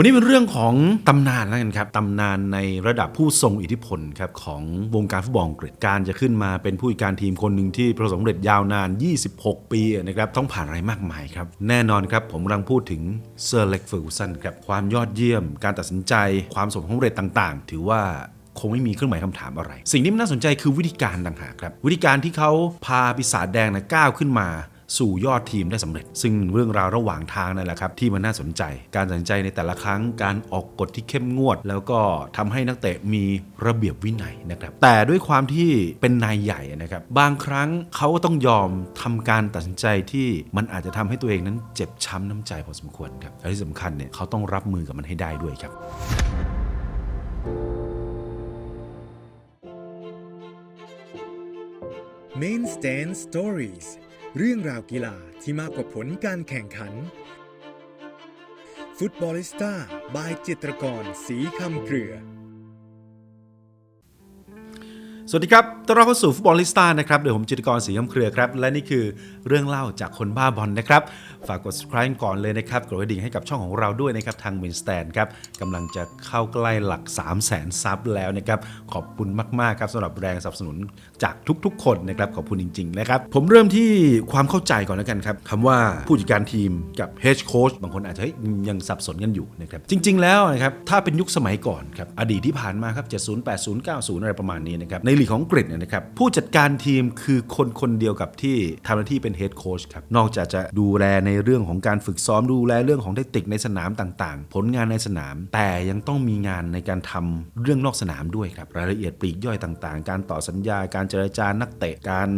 วันนี้เป็นเรื่องของตำนานแล้วกันครับตำนานในระดับผู้ทรงอิทธิพลครับของวงการฟุตบอลอังกฤษการจะขึ้นมาเป็นผู้การทีมคนหนึ่งที่ประสบความสำเร็จยาวนาน 26 ปีนะครับต้องผ่านอะไรมากมายครับ แน่นอนครับผมกำลังพูดถึงเซอร์เล็กเฟอร์กูสันครับความยอดเยี่ยม การตัดสินใจ ความสมความสำเร็จต่างๆ ถือว่าคงไม่มีเครื่องหมายคำถามอะไร สิ่งที่นน่าสนใจคือวิธีการต่างหากครับ วิธีการที่เขาพาปีศาจแดงนะก้าวขึ้นมา สู่ยอดทีมได้สำเร็จ ซึ่งเรื่องราวระหว่างทางนั่นแหละครับที่มันน่าสนใจ การตัดสินใจในแต่ละครั้งการออกกฎที่เข้มงวด แล้วก็ทำให้นักเตะมีระเบียบวินัยนะครับแต่ด้วยความที่เป็นนายใหญ่นะครับบางครั้งเขาก็ต้องยอมทำการตัดสินใจที่มันอาจจะทำให้ตัวเองนั้นเจ็บช้ำน้ำใจพอสมควรครับและที่สำคัญเนี่ยเขาต้องรับมือกับมันให้ได้ด้วยครับ Main Stand Stories เรื่องราวกีฬาที่มากกว่าผลการแข่งขัน ฟุตบอลิสต้าบายจิตรกรสีคำเกลือ สวัสดีครับ ต้อนรับเข้าสู่ฟุตบอลลิสต้านะครับเดี๋ยวผมจิตกรศรีคำเครือครับ และนี่คือเรื่องเล่าจากคนบ้าบอลนะครับ ฝากกด subscribe ก่อนเลยนะครับ กดกระดิ่งให้กับช่องของเราด้วยนะครับ ทาง w i n s t a n ครับกำลังจะเข้าใกล้หลัก 3 0 0แสนซับแล้วนะครับ ขอบคุณมาก ๆ ครับสำหรับแรงสนับสนุนจากทุกๆ คนนะครับ ขอบคุณจริง ๆ นะครับ ผมเริ่มที่ความเข้าใจก่อนแล้วกันครับคำว่าผู้จัดการทีมกับ head coach บางคนอาจจะยยังสับสนกันอยู่นะครับจริง ๆ แล้วนะครับถ้าเป็นยุคสมัยก่อนครับอดีตที่ผ่านมาครับ70 80 90 อะไรประมาณนี้นะครับในลีกของอังกฤษเนี่ยนะครับผู้จัดการทีมคือคนคนเดียวกับที่ทำหน้าที่เป็น head coach ครับนอกจากจะดูแลในเรื่องของการฝึกซ้อมดูแลเรื่องของเทคนิคในสนามต่างๆ ผลงานในสนาม แต่ยังต้องมีงานในการทำเรื่องนอกสนามด้วยครับรายละเอียดปลีกย่อยต่างๆ การต่อสัญญาการเจรจานักเตะการ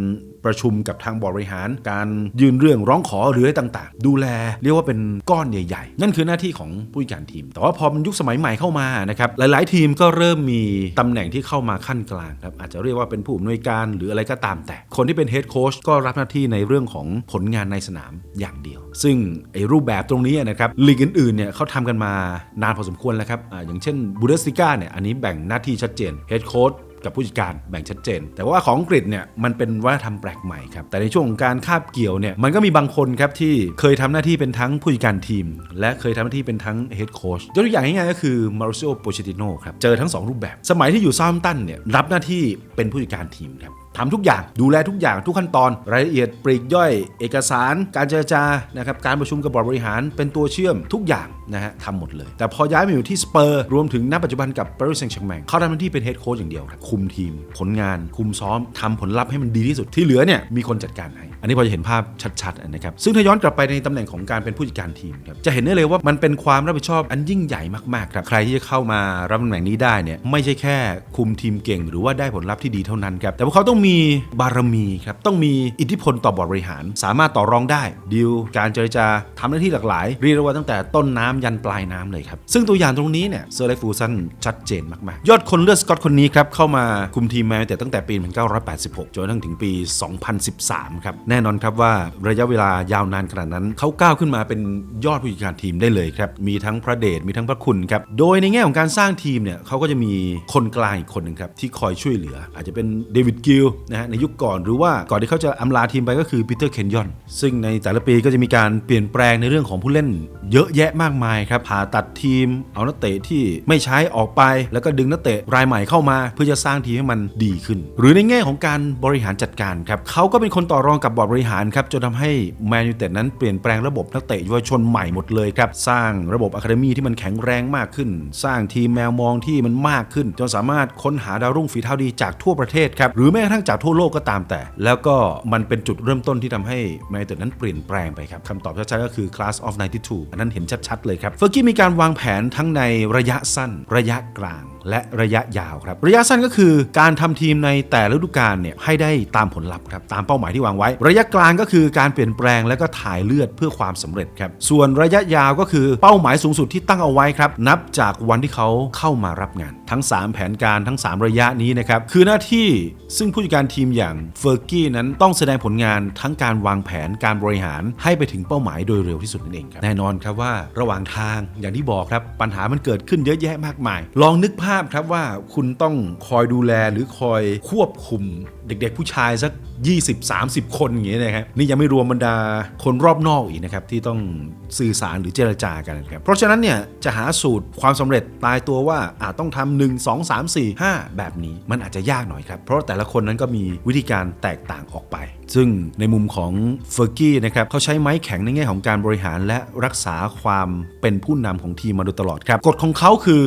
ประชุมกับทางบริหาร การยื่นเรื่องร้องขอหรืออะไรต่างๆ ดูแลเรียกว่าเป็นก้อนใหญ่ๆ นั่นคือหน้าที่ของผู้จัดการทีม แต่ว่าพอมันยุคสมัยใหม่เข้ามานะครับหลายๆ ทีมก็เริ่มมีตำแหน่งที่เข้ามาขั้นกลางครับอาจจะเรียกว่าเป็นผูอำนวยการหรืออะไรก็ตามแต่ คนที่เป็นเฮดโค้ชก็รับหน้าที่ในเรื่องของผลงานในสนามอย่างเดียว ซึ่งไอ้รูปแบบตรงนี้นะครับลีกอื่นๆเนี่ยเขาทำกันมานานพอสมควรแล้วครับออย่างเช่นบูเดสติก้าเนี่ยอันนี้แบ่งหน้าที่ชัดเจนเฮดโค้ช กับผู้จัดการแบ่งชัดเจน แต่ว่าของอังกฤษเนี่ยมันเป็นวัฒนธรรมแปลกใหม่ครับแต่ในช่วงของการคาบเกี่ยวเนี่ยมันก็มีบางคนครับที่เคยทำหน้าที่เป็นทั้งผู้จัดการทีม และเคยทำหน้าที่เป็นทั้งเฮดโค้ชยกตัวอย่างง่ายๆก็คือมาริโอโปเชติโนครับเจอทั้ง 2 รูปแบบ สมัยที่อยู่ซา u ์ตันเนี่ยรับหน้าที่เป็นผู้จัดการทีมครับ ทำทุกอย่างดูแลทุกอย่างทุกขั้นตอนรายละเอียดปลีกย่อย เอกสาร การเจรจานะครับการประชุมกับบอร์ดบริหารเป็นตัวเชื่อมทุกอย่างนะฮะทำหมดเลย แต่พอย้ายมาอยู่ที่สเปอร์รวมถึงณปัจจุบันกับปารีสแซงต์แชร์แมงเขาทำหน้าที่เป็นเฮดโค้ชอย่างเดียวครับคุมทีม ผลงาน คุมซ้อมทำผลลัพธ์ให้มันดีที่สุดที่เหลือเนี่ยมีคนจัดการให้ อันนี้พอจะเห็นภาพชัดๆนะครับซึ่งถ้าย้อนกลับไปในตำแหน่งของการเป็นผู้จัดการทีมครับจะเห็นได้เลยว่ามันเป็นความรับผิดชอบอันยิ่งใหญ่มากๆครับใครที่จะเข้ามารับตำแหน่งนี้ได้เนี่ยไม่ใช่แค่คุมทีมเก่ง หรือว่าได้ผลลัพธ์ที่ดีเท่านั้นครับแต่ว่าเขาต้องมีีบารมีครับ ต้องมีอิทธิพลต่อบอร์ดบริหาร สามารถต่อรองได้ดีลการเจรจาทำหน้าที่หลากหลาย เรียกว่าตั้งแต่ต้นน้ำยันปลายน้ำเลยครับ ซึ่งตัวอย่างตรงนี้เนี่ยเซอร์เล็กฟูซันชัดเจนมากๆ ยอดคนเลือดสกอตคนนี้ครับ เข้ามาคุมทีมแมนแต่ตั้งแต่ปี 1986 จนกระทั่งถึงปี 2013 ครับ แน่นอนครับว่าระยะเวลายาวนานขนาดนั้นเขาก้าวขึ้นมาเป็นยอดผู้จัดการทีมได้เลยครับ มีทั้งพระเดชมีทั้งพระคุณครับ โดยในแง่ของการสร้างทีมเนี่ยเขาก็จะมีคนกลางอีกคนหนึ่งครับที่คอยช่วยเหลือ อาจจะเป็นเดวิดกิลนะฮะในยุคก่อนหรือว่าก่อนที่เขาจะอำลาทีมไปก็คือปีเตอร์เคนยอนซึ่งในแต่ละปีก็จะมีการเปลี่ยนแปลงในเรื่องของผู้เล่น เยอะแยะมากมายครับผ่าตัดทีม เอานักเตะที่ไม่ใช้ออกไป แล้วก็ดึงนักเตะรายใหม่เข้ามา เพื่อจะสร้างทีมให้มันดีขึ้น หรือในแง่ของการบริหารจัดการครับเขาก็เป็นคนต่อรองกับบอร์ดบริหารครับจนทำให้แมนยูเต็ดนั้นเปลี่ยนแปลงระบบนักเตะเยาวชนใหม่หมดเลยครับสร้างระบบอะคาเดมี่ที่มันแข็งแรงมากขึ้น สร้างทีมแมวมองที่มันมากขึ้น จนสามารถค้นหาดาวรุ่งฝีเท้าดีจากทั่วประเทศครับหรือแม้กระทั่งจากทั่วโลกก็ตามแต่ แล้วก็มันเป็นจุดเริ่มต้นที่ทำให้แมนเต็ดนั้นเปลี่ยนแปลงไปครับคำตอบชัดๆก็คือ class of 92 อันนั้นเห็นชัดๆเลยครับเฟอร์กี้มีการวางแผนทั้งในระยะสั้น ระยะกลาง และระยะยาวครับ ระยะสั้นก็คือการทำทีมในแต่ละฤดูกาลเนี่ยให้ได้ตามผลลัพธ์ครับตามเป้าหมายที่วางไว้ ระยะกลางก็คือการเปลี่ยนแปลงและก็ถ่ายเลือดเพื่อความสำเร็จครับส่วนระยะยาวก็คือเป้าหมายสูงสุดที่ตั้งเอาไว้ครับนับจากวันที่เขาเข้ามารับงาน ทั้ง 3 แผนการทั้ง 3 ระยะนี้นะครับคือหน้าที่ซึ่งผู้จัดการทีมอย่างเฟอร์กี้นั้นต้องแสดงผลงานทั้งการวางแผนการบริหารให้ไปถึงเป้าหมายโดยเร็วที่สุดนั่นเองครับแน่นอนครับว่าระหว่างทางอย่างที่บอกครับปัญหามันเกิดขึ้นเยอะแยะมากมาย ลองนึกภาพครับว่าคุณต้องคอยดูแลหรือคอยควบคุม เด็กๆผู้ชายสัก 20-30 คนอย่างเงี้ยนะครับนี่ยังไม่รวมบรรดาคนรอบนอกอีกนะครับที่ต้องสื่อสารหรือเจรจากันนะครับเพราะฉะนั้นเนี่ยจะหาสูตรความสำเร็จตายตัวว่าอาจต้องทำหนึ่งสองสามสี่ห้าแบบนี้มันอาจจะยากหน่อยครับเพราะแต่ละคนนั้นก็มีวิธีการแตกต่างออกไป ซึ่งในมุมของเฟอร์กี้นะครับเขาใช้ไม้แข็งในแง่ของการบริหารและรักษาความเป็นผู้นำของทีมมาโดยตลอดครับกฎของเขาคือ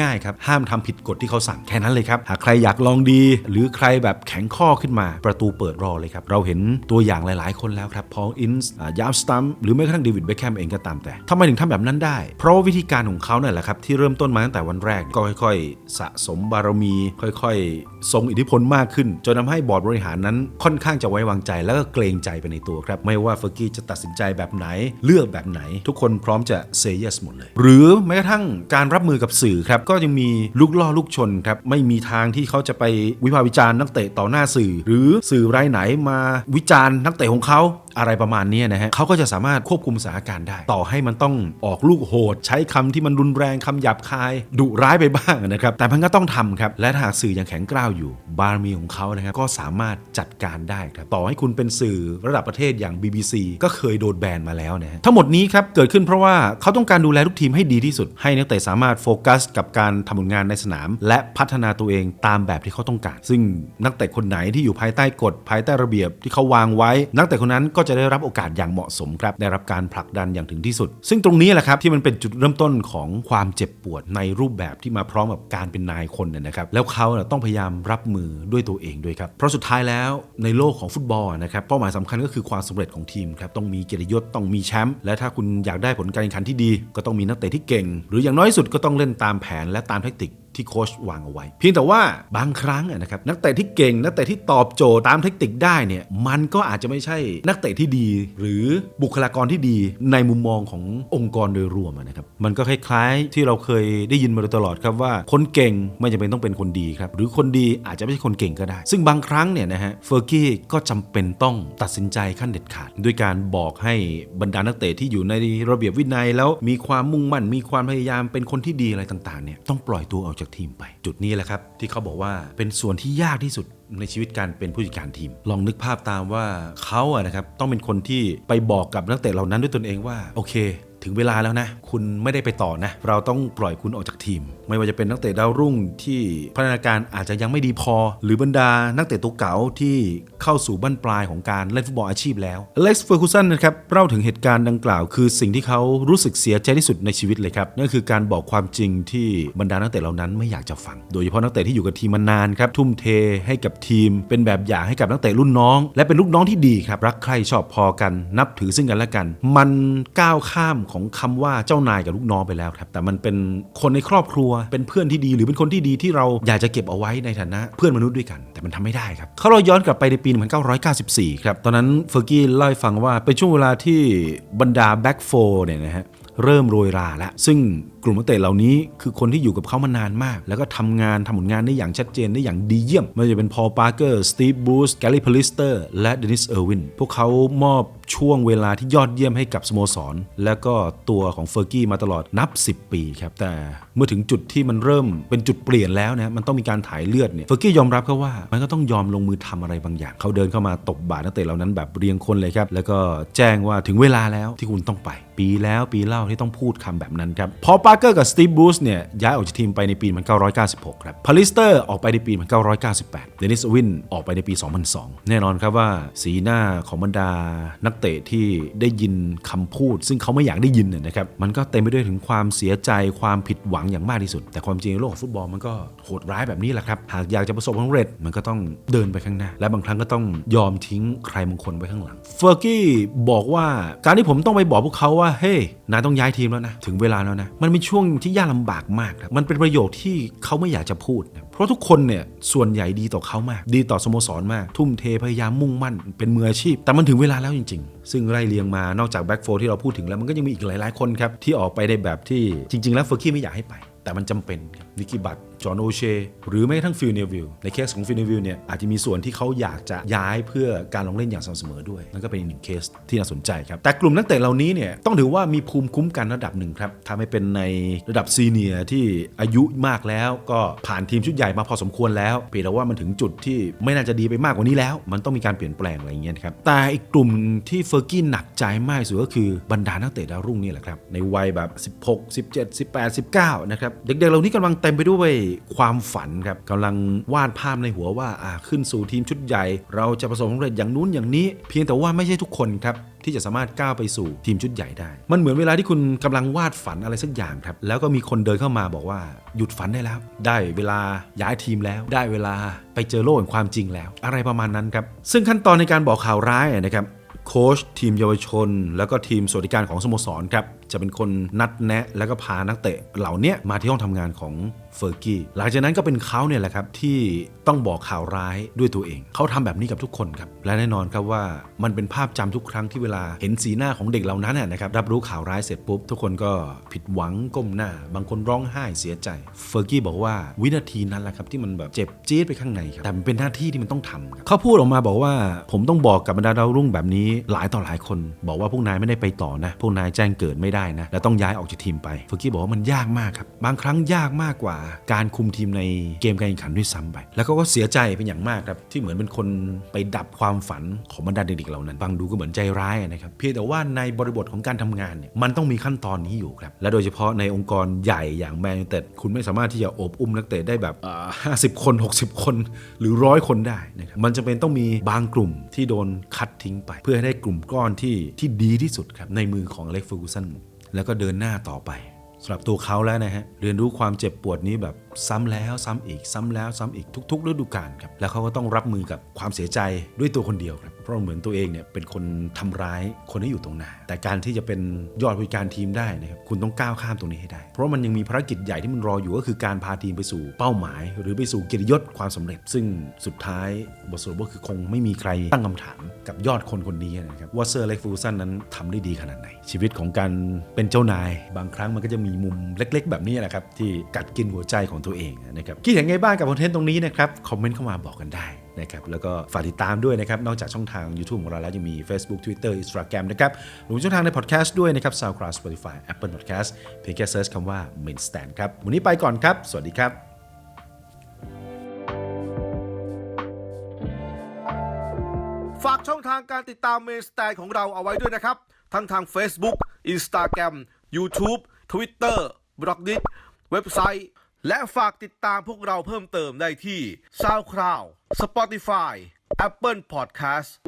ง่ายๆครับห้ามทำผิดกฎที่เขาสั่งแค่นั้นเลยครับหากใครอยากลองดี หรือใครแบบแข็งข้อขึ้นมาประตูเปิดรอเลยครับ เราเห็นตัวอย่างหลาย ๆ คนแล้วครับพอลอินส์ยามสตัมหรือแม้กระทั่งเดวิดเบคแฮมเองก็ตามแต่ทำไมถึงทำแบบนั้นได้ เพราะวิธีการของเขาเนี่ยแหละครับ ที่เริ่มต้นมาตั้งแต่วันแรกก็ค่อย ๆ สะสมบารมี ค่อย ๆ ทรงอิทธิพลมากขึ้น จนทำให้บอร์ดบริหารนั้นค่อนข้างจะไว้วางใจแล้วก็เกรงใจไปในตัวครับ ไม่ว่าเฟอร์กี้จะตัดสินใจแบบไหนเลือกแบบไหน ทุกคนพร้อมจะเซ y yes หมดเลย หรือแม้กระทั่งการรับมือกับสื่อครับก็ยังมีลูกล่อลูกชนครับไม่มีทางที่เขาจะไปวิพากษ์วิจารณ์นักเตะต่อหน้าสื่อหรือสื่อรายไหนมาวิจารณ์นักเตะของเขา อะไรประมาณนี้นะฮะเขาก็จะสามารถควบคุมสถานการณ์ได้ ต่อให้มันต้องออกลูกโหด ใช้คำที่มันรุนแรงคำหยาบคาย ดุร้ายไปบ้างนะครับ แต่มันก็ต้องทำครับ และหากสื่อยังแข็งกร้าวอยู่ บารมีของเขานะครับก็สามารถจัดการได้ครับต่อให้คุณเป็นสื่อระดับประเทศอย่าง BBC ก็เคยโดนแบนมาแล้วนะฮะทั้งหมดนี้ครับเกิดขึ้นเพราะว่าเขาต้องการดูแลทุกทีมให้ดีที่สุด ให้นักเตะสามารถโฟกัส กับการทำผลงานในสนาม และพัฒนาตัวเองตามแบบที่เขาต้องการ ซึ่งนักเตะคนไหนที่อยู่ภายใต้กฎภายใต้ระเบียบที่เขาวางไว้ นักเตะคนนั้นก็จะได้รับโอกาสอย่างเหมาะสมครับ ได้รับการผลักดันอย่างถึงที่สุด ซึ่งตรงนี้แหละครับที่มันเป็นจุดเริ่มต้นของความเจ็บปวดในรูปแบบที่มาพร้อมกับการเป็นนายคนนะครับ แล้วเขาต้องพยายามรับมือด้วยตัวเองด้วยครับ เพราะสุดท้ายแล้วในโลกของฟุตบอลนะครับเป้าหมายสำคัญก็คือความสำเร็จของทีมครับต้องมีเกียรติยศต้องมีแชมป์และถ้าคุณอยากได้ผลการแข่งขันที่ดี ก็ต้องมีนักเตะที่เก่ง หรืออย่างน้อยสุดก็ต้องเล่นตามแผนและตามแทคติก ที่โค้ชวางเอาไว้ เพียงแต่ว่าบางครั้งนะครับนักเตะที่เก่งนักเตะที่ตอบโจทย์ตามเทคนิคได้เนี่ยมันก็อาจจะไม่ใช่นักเตะที่ดี หรือบุคลากรที่ดีในมุมมองขององค์กรโดยรวมนะครับมันก็คล้ายๆ ที่เราเคยได้ยินมาโดยตลอดครับว่าคนเก่งไม่จำเป็นต้องเป็นคนดีครับหรือคนดีอาจจะไม่ใช่คนเก่งก็ได้ ซึ่งบางครั้งเนี่ยนะฮะเฟอร์กี้ก็จำเป็นต้องตัดสินใจขั้นเด็ดขาด ด้วยการบอกให้บรรดานักเตะที่อยู่ในระเบียบวินัย แล้วมีความมุ่งมั่นมีความพยายามเป็นคนที่ดีอะไรต่างๆเนี่ยต้องปล่อยตัวออกจากทีมไป จุดนี้แหละครับ ที่เขาบอกว่าเป็นส่วนที่ยากที่สุดในชีวิตการเป็นผู้จัดการทีม ลองนึกภาพตามว่าเขาอะนะครับต้องเป็นคนที่ไปบอกกับนักเตะเหล่านั้นด้วยตนเองว่าโอเค ถึงเวลาแล้วนะ คุณไม่ได้ไปต่อนะ เราต้องปล่อยคุณออกจากทีม ไม่ว่าจะเป็นนักเตะดาวรุ่งที่พัฒนาการอาจจะยังไม่ดีพอ หรือบรรดานักเตะตัวเก่าที่เข้าสู่บั้นปลายของการเล่นฟุตบอลอาชีพแล้วเล็กซ์เฟอร์คูสันนะครับเล่าถึงเหตุการณ์ดังกล่าว คือสิ่งที่เขารู้สึกเสียใจที่สุดในชีวิตเลยครับนั่นคือการบอกความจริงที่บรรดานักเตะเหล่านั้นไม่อยากจะฟัง โดยเฉพาะนักเตะที่อยู่กับทีมมานานครับทุ่มเทให้กับทีม เป็นแบบอย่างให้กับนักเตะรุ่นน้อง และเป็นลูกน้องที่ดีครับรักใคร่ชอบพอกัน นับถือซึ่งกันและกัน มันก้าวข้ามของคำว่าเจ้านายกับลูกน้องไปแล้วครับ แต่มันเป็นคนในครอบครัว เป็นเพื่อนที่ดี หรือเป็นคนที่ดีที่เราอยากจะเก็บเอาไว้ในฐานะเพื่อนมนุษย์ด้วยกัน แต่มันทำไม่ได้ครับเขาเราย้อนกลับไปในปี 1994 ครับ ตอนนั้นเฟอร์กี้เล่าให้ฟังว่าเป็นช่วงเวลาที่บรรดาแบ็กโฟเนี่ยนะฮะ เริ่มโรยราแล้วซึ่งกลุ่มนักเตะเหล่านี้คือคนที่อยู่กับเขามานานมาก แล้วก็ทำงานทำผลงานได้อย่างชัดเจนได้อย่างดีเยี่ยมไม่ว่าจะเป็นพอลปาร์เกอร์สตีฟบูสแกลลี่พลิสเตอร์และเดนิสเออร์วินพวกเขามอบช่วงเวลาที่ยอดเยี่ยมให้กับสโมสร แล้วก็ตัวของเฟอร์กี้มาตลอดนับ 10 ปีครับแต่เมื่อถึงจุดที่มันเริ่มเป็นจุดเปลี่ยนแล้วนะมันต้องมีการถ่ายเลือดเนี่ยเฟอร์กี้ยอมรับครับว่ามันก็ต้องยอมลงมือทำอะไรบางอย่าง เขาเดินเข้ามาตบบาดนักเตะเหล่านั้นแบบเรียงคนเลยครับแล้วก็แจ้งว่าถึงเวลาแล้วที่คุณต้องไป ปีแล้วปีเล่าที่ต้องพูดคำแบบนั้นครับพอปาร์เกอร์กับสตีฟบูสเนี่ยย้ายออกจากทีมไปในปี 1996 ครับพาลิสเตอร์ออกไปในปี 1998 เดนิสวินออกไปในปี 2002 แน่นอนครับว่าสีหน้าของบรรดานักเตะที่ได้ยินคำพูด ซึ่งเขาไม่อยากได้ยินนะครับมันก็เต็มไปด้วยถึงความเสียใจความผิดหวังอย่างมากที่สุด แต่ความจริงในโลกของฟุตบอลมันก็โหดร้ายแบบนี้แหละครับหากอยากจะประสบความสำเร็จมันก็ต้องเดินไปข้างหน้า และบางครั้งก็ต้องยอมทิ้งใครบางคนไว้ข้างหลังเฟอร์กี้บอกว่าการที่ผมต้องไปบอกพวกเขาว่าเฮ้ย นายต้องย้ายทีมแล้วนะ ถึงเวลาแล้วนะ มันเป็นช่วงที่ยากลำบากมากนะมันเป็นประโยคที่เขาไม่อยากจะพูดนะเพราะทุกคนเนี่ยส่วนใหญ่ดีต่อเขามาก ดีต่อสโมสรมาก ทุ่มเทพยายามมุ่งมั่น เป็นมืออาชีพ แต่มันถึงเวลาแล้วจริง ๆ ซึ่งไล่เรียงมานอกจากแบ็กโฟที่เราพูดถึงแล้วมันก็ยังมีอีกหลายๆคนครับที่ออกไปในแบบที่จริง ๆ แล้วเฟอร์กี้ไม่อยากให้ไป แต่มันจำเป็นนิกกี้บัต จอห์นโอเชหรือแม้กระทั่งฟิลเนวิลในเคสของฟิลเนวิลเนี่ยอาจจะมีส่วนที่เขาอยากจะย้ายเพื่อการลงเล่นอย่างสม่ำเสมอด้วย นั่นก็เป็นอีกหนึ่งเคสที่น่าสนใจครับ แต่กลุ่มนักเตะเหล่านี้เนี่ยต้องถือว่ามีภูมิคุ้มกันระดับหนึ่งครับทำให้เป็นในระดับซีเนียร์ที่อายุมากแล้ว ก็ผ่านทีมชุดใหญ่มาพอสมควรแล้วเพียงแต่ว่ามันถึงจุดที่ไม่น่าจะดีไปมากกว่านี้แล้ว มันต้องมีการเปลี่ยนแปลงอะไรอย่างเงี้ยครับแต่อีกกลุ่มที่เฟอร์กี้หนักใจมากสุดก็คือบรรดานักเตะดาวรุ่งนี่แหละครับในวัยแบบ 16 17 18 19นะครับเด็กๆเหล่านี้กำลังเต็มไปด้วยความฝันครับกำลังวาดภาพในหัวว่าอ่าขึ้นสู่ทีมชุดใหญ่ เราจะประสบความสำเร็จอย่างนู้นอย่างนี้ เพียงแต่ว่าไม่ใช่ทุกคนครับที่จะสามารถก้าวไปสู่ทีมชุดใหญ่ได้ มันเหมือนเวลาที่คุณกำลังวาดฝันอะไรสักอย่างครับ แล้วก็มีคนเดินเข้ามาบอกว่าหยุดฝันได้แล้ว ได้เวลาย้ายทีมแล้ว ได้เวลาไปเจอโลกแห่งความจริงแล้ว อะไรประมาณนั้นครับ ซึ่งขั้นตอนในการบอกข่าวร้ายนะครับโค้ชทีมเยาวชน แล้วก็ทีมสวัสดิการของสโมสรครับ จะเป็นคนนัดแนะแล้วก็พานักเตะเหล่านี้มาที่ห้องทำงานของเฟอร์กี้หลังจากนั้นก็เป็นเขาเนี่ยแหละครับที่ต้องบอกข่าวร้ายด้วยตัวเอง เขาทำแบบนี้กับทุกคนครับ และแน่นอนครับว่ามันเป็นภาพจำทุกครั้งที่เวลาเห็นสีหน้าของเด็กเหล่านั้นนะนะครับรับรู้ข่าวร้ายเสร็จปุ๊บ ทุกคนก็ผิดหวังก้มหน้า บางคนร้องไห้เสียใจเฟอร์กี้บอกว่าวินาทีนั้นแหละครับที่มันแบบเจ็บจี๊ดไปข้างในครับแต่มันเป็นหน้าที่ที่มันต้องทำครับเขาพูดออกมาบอกว่า ผมต้องบอกกับบรรดาดาวรุ่งแบบนี้หลายต่อหลายคน บอกว่าพวกนายไม่ได้ไปต่อนะพวกนายแจ้งเกิดไม่ได้นะและต้องย้ายออกจากทีมไปเฟอร์กี้บอกว่ามันยากมากครับบางครั้งยากมากกว่า การคุมทีมในเกมการแข่งขันด้วยซ้ำไป แล้วเขาก็เสียใจเป็นอย่างมากครับที่เหมือนเป็นคนไปดับความฝันของบรรดาเด็กๆเหล่านั้นฟังดูก็เหมือนใจร้ายนะครับเพียงแต่ว่าในบริบทของการทำงานเนี่ยมันต้องมีขั้นตอนนี้อยู่ครับและโดยเฉพาะในองค์กรใหญ่อย่างแมนยูเต็ดคุณไม่สามารถที่จะโอบอุ้มนักเตะได้แบบห้าสิบคน 60 คนหรือร้อยคนได้นะครับมันจะเป็นต้องมีบางกลุ่มที่โดนคัดทิ้งไป เพื่อให้ได้กลุ่มก้อนที่ที่ดีที่สุดครับในมือของอเล็กฟอร์กูสัน แล้วก็เดินหน้าต่อไปสำหรับตัวเขาแล้วนะฮะเรียนรู้ความเจ็บปวดนี้แบบซ้ำแล้วซ้ำอีกซ้ำแล้วซ้ำอีกทุก ๆ ฤดูกาลครับแล้วเขาก็ต้องรับมือกับความเสียใจด้วยตัวคนเดียวครับ ราะเหมือนตัวเองเนี่ยเป็นคนทำร้ายคนที่อยู่ตรงหน้า แต่การที่จะเป็นยอดผู้การทีมได้นะครับคุณต้องก้าวข้ามตรงนี้ให้ได้ เพราะมันยังมีภารกิจใหญ่ที่มันรออยู่ก็คือการพาทีมไปสู่เป้าหมาย หรือไปสู่เกียรติยศความสำเร็จ ซึ่งสุดท้ายบทสรุปก็คือคงไม่มีใครตั้งคำถามกับยอดคนคนนี้นะครับว่าเซอร์เล็กฟูซันนั้นทำได้ดีขนาดไหน ชีวิตของการเป็นเจ้านาย บางครั้งมันก็จะมีมุมเล็ก ๆ แบบนี้แหละครับที่กัดกินหัวใจของตัวเองนะครับคิดเห็นไงบ้างกับคอนเทนต์ตรงนี้นะครับคอมเมนต์เข้ามาบอกกันได้ นะครับแล้วก็ฝากติดตามด้วยนะครับนอกจากช่องทาง YouTube ของเราแล้วยังมี Facebook Twitter Instagram นะครับรวมช่องทางในพอดแคสต์ด้วยนะครับ SoundCloud Spotify Apple Podcast เพียงแค่เซิร์ชคำว่า Main Stand ครับวันนี้ไปก่อนครับ สวัสดีครับฝากช่องทางการติดตามเมนสแตนของเราเอาไว้ด้วยนะครับ ทั้งทาง Facebook Instagram YouTube Twitter b l o g d i t เว็บไซต์ และฝากติดตามพวกเราเพิ่มเติมได้ที่ SoundCloud Spotify Apple Podcast